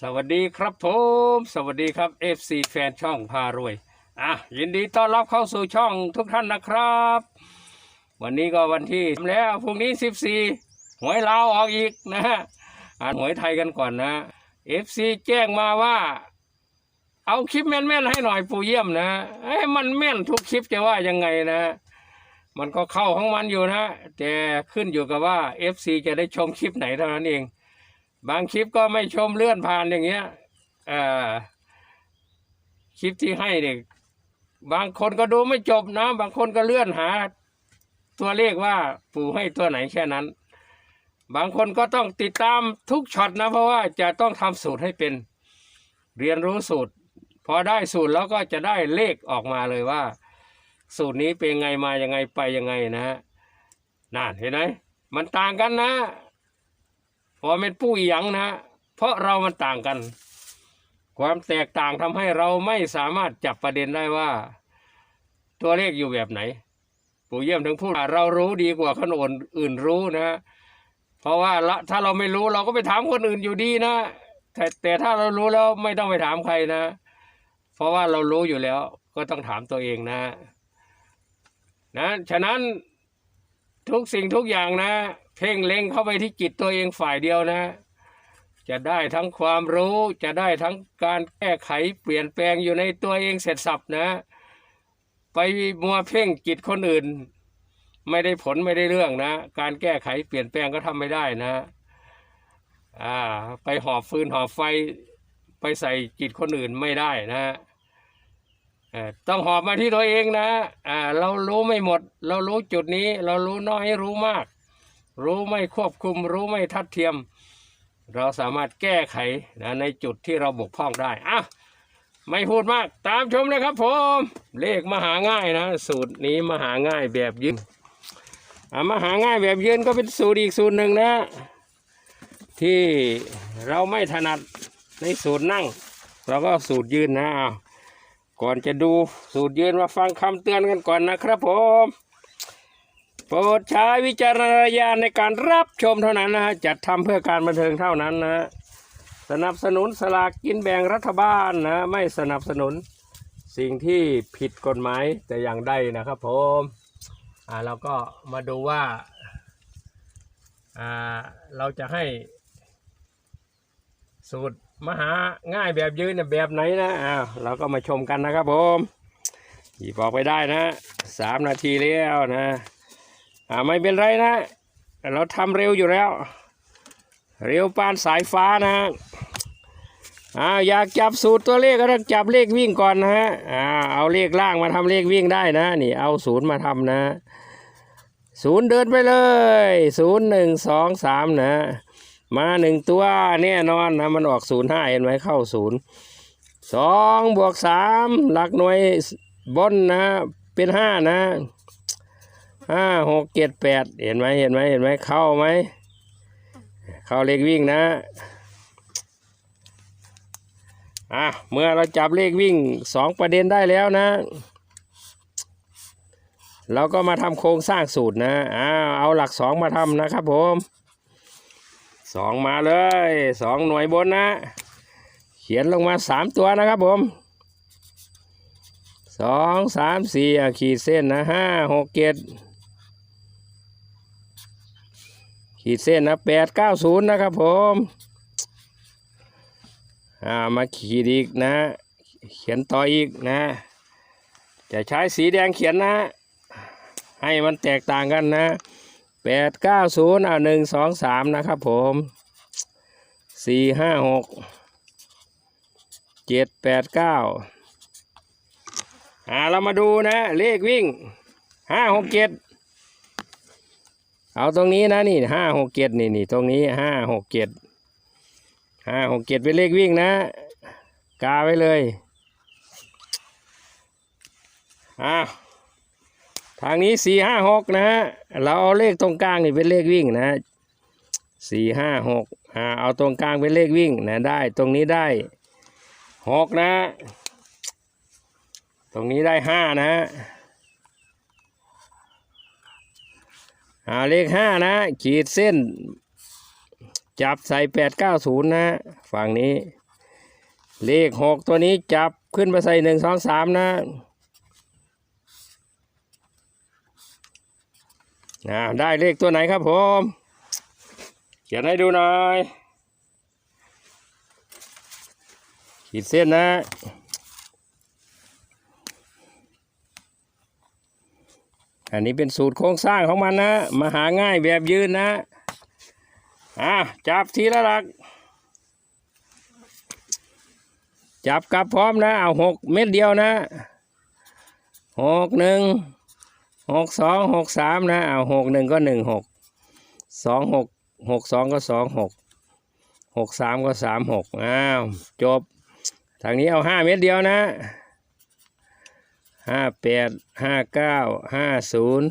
สวัสดีครับผม สวัสดีครับ FC แฟนช่องพารวย อะ ยินดีต้อนรับเข้าสู่ช่องทุกท่านนะครับ วันนี้ก็วันที่แล้วพรุ่งนี้ 14 หวยลาวออกอีกนะฮะอ่านหวยไทยกันก่อนนะ FC แจ้งมาว่า เอาคลิปแม่นๆให้หน่อยปูเยี่ยมนะให้มันแม่นทุกคลิปจะว่ายังไงนะ มันก็เข้าของมันอยู่นะ แต่ขึ้นอยู่กับว่า FC จะได้ชมคลิปไหนเท่านั้นเอง บางคลิปก็ไม่ชมเลื่อนผ่านอย่างเงี้ยอ่อคลิปที่ให้เนี่ยบางคนก็ดูไม่จบนะ บางคนก็เลื่อนหา ตัวเลขว่าปู่ให้ตัวไหนแค่นั้น บางคนก็ต้องติดตามทุกช็อตนะ เพราะว่าจะต้องทำสูตรให้เป็นเรียนรู้สูตร พอได้สูตรแล้วก็จะได้เลขออกมาเลยว่า สูตรนี้เป็นไงมายังไงไปยังไงนะนั่นเห็นไหมมันต่างกันนะ พอเป็นผู้อีหยังนะเพราะเรามันต่างกัน ความแตกต่างทำให้เราไม่สามารถจับประเด็นได้ว่า ตัวเลขอยู่แบบไหน ปู่เยี่ยมถึงพูดเรารู้ดีกว่าคนอื่นอื่นรู้นะเพราะว่าละถ้าเราไม่รู้เราก็ไปถามคนอื่นอยู่ดีนะแต่แต่ถ้าเรารู้แล้วไม่ต้องไปถามใครนะ เพราะว่าเรารู้อยู่แล้ว ก็ต้องถามตัวเองนะ นะ ฉะนั้น ทุกสิ่งทุกอย่างนะ เพ่งเล็งเข้าไปที่จิตตัวเองฝ่ายเดียวนะ จะได้ทั้งความรู้จะได้ทั้งการแก้ไขเปลี่ยนแปลงอยู่ในตัวเองเสร็จสับนะ ไปมัวเพ่งจิตคนอื่น ไม่ได้ผลไม่ได้เรื่องนะ การแก้ไขเปลี่ยนแปลงก็ทำไม่ได้นะอ่าไปหอบฟืนหอบไฟไปใส่จิตคนอื่นไม่ได้นะเอ่อ ต้องหอบมาที่ตัวเองนะอ่าเรารู้ไม่หมด เรารู้จุดนี้ เรารู้น้อยรู้มาก รู้ไม่ควบคุม รู้ไม่ทัดเทียม เราสามารถแก้ไขนะในจุดที่เราบกพร่องได้อะไม่พูดมากตามชมเลยครับผม เลขมหาง่ายนะ สูตรนี้มหาง่ายแบบยืนอะมหาง่ายแบบยืนก็เป็นสูตรอีกสูตรหนึ่งนะ ที่เราไม่ถนัดในสูตรนั่ง เราก็สูตรยืนนะเอา ก่อนจะดูสูตรยืนมาฟังคำเตือนกันก่อนนะครับผม โปรดใช้วิจารณญาณในการรับชมเท่านั้นนะฮะจัดทำเพื่อการบันเทิงเท่านั้นนะฮะสนับสนุนสลากกินแบ่งรัฐบาลนะไม่สนับสนุนสิ่งที่ผิดกฎหมายแต่อย่างใดนะครับผมอ่าเราก็มาดูว่าอ่าเราจะให้สูตร มหาง่ายแบบยืนเนี่ยแบบไหนนะอ้าวเราก็มาชมกันนะครับผมหยิบออกไปได้นะสามนาทีแล้วนะอ่าไม่เป็นไรนะ เราทำเร็วอยู่แล้ว เร็วปานสายฟ้านะอ่าอยากจับสูตรตัวเลขก็ต้องจับเลขวิ่งก่อนนะฮะอ่าเอาเลขล่างมาทำเลขวิ่งได้นะ นี่เอาศูนย์มาทำนะศูนย์เดินไปเลยศูนย์หนึ่งสองสามนะ มาหนึ่งตัวแน่นอนนะมันออกศูนย์ห้าเห็นไหมเข้าศูนย์สองบวกสามหลักหน่วยบนนะ เป็นห้านะห้าหกเจ็ดแปดเห็นไหมเห็นไหมเห็นไหมเข้าไหม เข้าเลขวิ่งนะอะเมื่อเราจับเลขวิ่งสองประเด็นได้แล้วนะ เราก็มาทำโครงสร้างสูตรนะอ้าวเอาหลักสองมาทำนะครับผม สองมาเลยสองหน่วยบนนะ เขียนลงมาสามตัวนะครับผมสองสามสี่ขีดเส้นนะห้าหกเจ็ดขีดเส้นนะแปดเก้าศูนย์นะครับผมอ่ามาขีดอีกนะ เขียนต่ออีกนะ จะใช้สีแดงเขียนนะ ให้มันแตกต่างกันนะ แปดเก้าศูนย์อ่าหนึ่งสองสามนะครับผมสี่ห้าหกเจ็ดแปดเก้าอ่าเรามาดูนะ เลขวิ่งห้าหกเจ็ดเอาตรงนี้นะนี่ห้าหกเจ็ดนี่นี่ตรงนี้ห้าหกเจ็ดห้าหกเจ็ดเป็นเลขวิ่งนะ กาไว้เลยอ้าว ทางนี้สี่ห้าหกนะฮะเราเอาเลขตรงกลางนี่เป็นเลขวิ่งนะสี่ห้าหกอ่าเอาตรงกลางเป็นเลขวิ่งนะได้ ตรงนี้ได้หกนะ ตรงนี้ได้ห้านะอ่าเลขห้านะ ขีดเส้น จับใส่แปดเก้าศูนย์นะฝั่งนี้ เลขหกตัวนี้จับขึ้นมาใส่หนึ่งสองสามนะ อ่าได้เลขตัวไหนครับผมเขียนให้ดูหน่อยขีดเส้นนะอันนี้เป็นสูตรโครงสร้างของมันนะ มาหาง่ายแบบยืนนะ อะ จับทีละหลัก จับกลับพร้อมนะ เอาหกเม็ดเดียวนะหกหนึ่ง หกสองหกสามนะเอาหกหนึ่งก็หนึ่งหกสองหกหกสองก็สองหกหกสามก็สามหกอ้าวจบ ทางนี้เอาห้าเม็ดเดียวนะห้าแปดห้าเก้าห้าศูนย์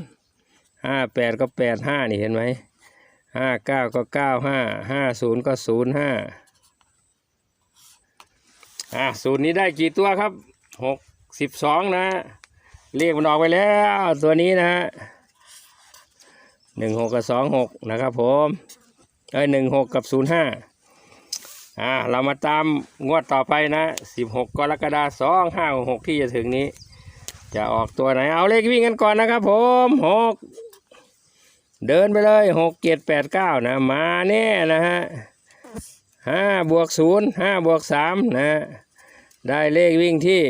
ห้าแปดก็แปดห้านี่เห็นไหมห้าเก้าก็เก้าห้าห้าศูนย์ก็ศูนย์ห้าอะศูนย์นี้ได้กี่ตัวครับหกสิบสองนะ เรียกมันออกไปแล้วตัวนี้นะฮะหนึ่งหกกับสองหกนะครับผมเอ้ยหนึ่งหกกับศูนย์ห้าอ่าเรามาตามงวดต่อไปนะ16กกรกฎาคม2 5 6ที่จะถึงนี้ จะออกตัวไหน เอาเลขวิ่งกันก่อนนะครับผม6เดินไปเลย6 7 8 9นะ มาแน่นะฮะ5บวก0 5บวก3นะ ได้เลขวิ่งที่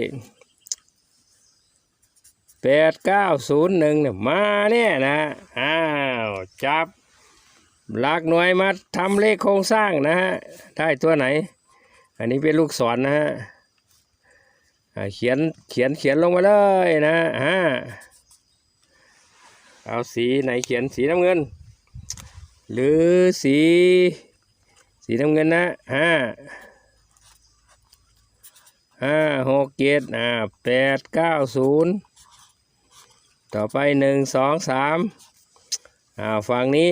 8 9 0 1เนี่ยมาแน่นะอ้าวจับหลักหน่วยมาทำเลขโครงสร้างนะฮะได้ตัวไหน อันนี้เป็นลูกศรนะฮะเขียนเขียนเขียนลงมาเลยนะฮะเอาสีไหนเขียนสีน้ำเงิน หรือสี สีน้ำเงินนะห้าห้าหกเจ็ดอ่าแปดเก้าศูนย์ ต่อไปหนึ่งสองสามอ่าฝั่งนี้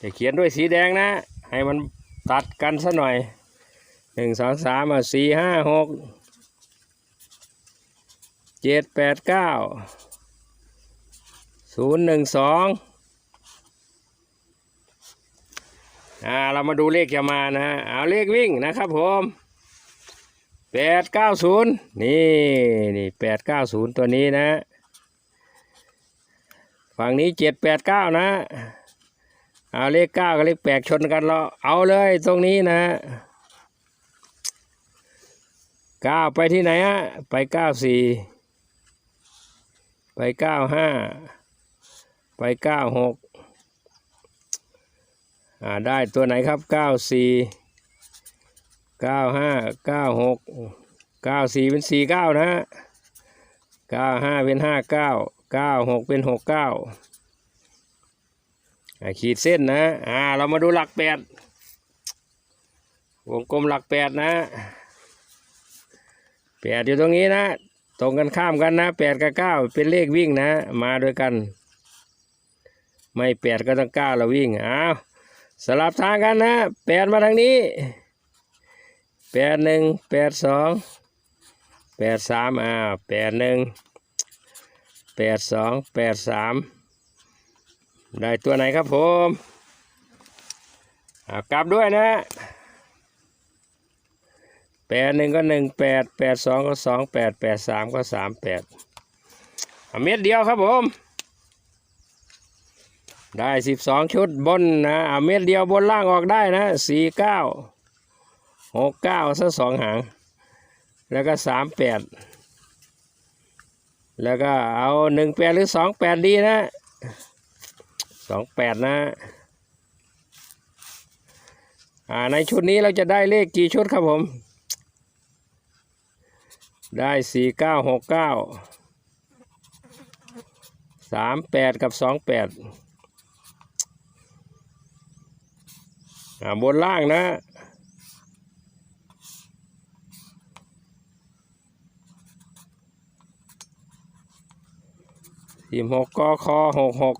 จะเขียนด้วยสีแดงนะ ให้มันตัดกันซะหน่อยหนึ่งสองสามอะสี่ห้าหกเจ็ดแปดเก้าศูนย์หนึ่งสองอ่าเรามาดูเลขจะมานะเอาเลขวิ่งนะครับผมแปดเก้าศูนย์นี่นี่แปดเก้าศูนย์ตัวนี้นะ ฝั่งนี้เจ็ดแปดเก้านะ เอาเลขเก้ากับเลขแปดชนกันเราเอาเลยตรงนี้นะเก้าไปที่ไหนฮะไปเก้าสี่ไปเก้าห้าไปเก้าหกอ่าได้ตัวไหนครับเก้าสี่เก้าห้าเก้าหกเก้าสี่เป็นสี่เก้านะเก้าห้าเป็นห้าเก้า เก้าหกเป็นหกเก้าขีดเส้นนะ อ่า เรามาดูหลักแปดวงกลมหลักแปดนะแปดอยู่ตรงนี้นะ ตรงกันข้ามกันนะแปดกับเก้าเป็นเลขวิ่งนะ มาด้วยกัน ไม่แปดก็ต้องเก้าเราวิ่งอ้าวสลับทางกันนะแปดมาทางนี้แปดหนึ่งแปดสองแปดสามอ่าแปดหนึ่ง แปดสองแปดสามได้ตัวไหนครับผมอ่ากลับด้วยนะแปดหนึ่งก็หนึ่งแปดแปดสองก็สองแปดแปดสามก็สามแปดเม็ดเดียวครับผม ได้สิบสองชุดบนนะอ่าเม็ดเดียวบนล่างออกได้นะสี่เก้าหกเก้าสักสองหาง แล้วก็สามแปด แล้วก็เอาหนึ่งแปดหรือสองแปดดีนะสองแปดนะอ่าในชุดนี้เราจะได้เลขกี่ชุดครับผม ได้สี่เก้าหกเก้าสามแปดกับสองแปดอ่าบนล่างนะ ทีมหกก็คอหกหก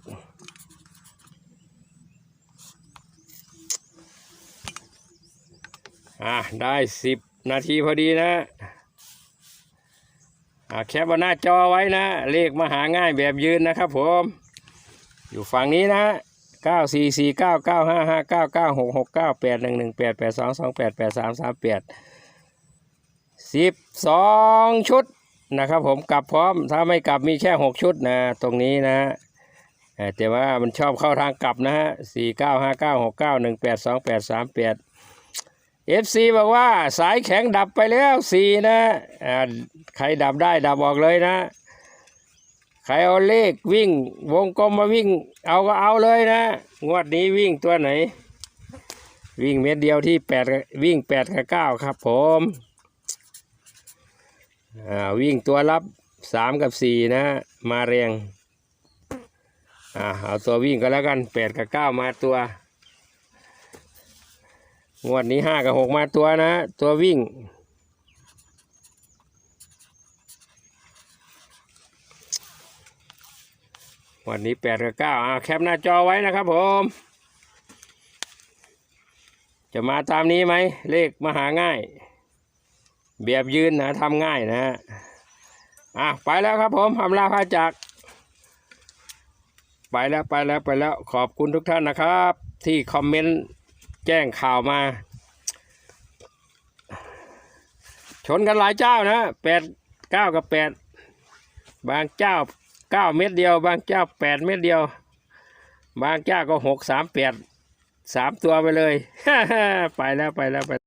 อะได้สิบนาทีพอดีนะอะแคปบนหน้าจอไว้นะ เลขมาหาง่ายแบบยืนนะครับผม อยู่ฝั่งนี้นะเก้าสี่สี่เก้าเก้าห้าห้าเก้าเก้าหกหกเก้าแปดหนึ่งหนึ่งแปดแปดสองสองแปดแปดสามสามแปดสิบสองชุด นะครับผมกลับพร้อมถ้าไม่กลับมีแค่หกชุดนะ ตรงนี้นะแต่ว่ามันชอบเข้าทางกลับนะฮะสี่เก้าห้าเก้าหกเก้าหนึ่งแปดสองแปดสามแปดเอฟซีบอกว่าสายแข็งดับไปแล้วสี่นะใครดับได้ดับออกเลยนะ ใครเอาเลขวิ่ง วงกลมมาวิ่ง เอาก็เอาเลยนะ งวดนี้วิ่งตัวไหน วิ่งเม็ดเดียวที่แปดวิ่งแปดกับเก้าครับผม อ่าวิ่งตัวรับสามกับสี่นะมาเรียงอ่าเอาตัววิ่งก็แล้วกันแปดกับเก้ามาตัว งวดนี้ห้ากับหกมาตัวนะ ตัววิ่งวันนี้แปดกับเก้าอ่าแคปหน้าจอไว้นะครับผม จะมาตามนี้ไหม เลขมาหาง่าย แบบยืนนะทำง่ายนะฮะอะไปแล้วครับผมอำลาพาจาก ไปแล้วไปแล้วไปแล้วขอบคุณทุกท่านนะครับ ที่คอมเมนต์แจ้งข่าวมา ชนกันหลายเจ้านะแปดเก้ากับแปดบางเจ้าเก้าเม็ดเดียว บางเจ้าแปดเม็ดเดียว บางเจ้าก็หกสามแปดสามตัวไปเลย ไปแล้วไปแล้วไป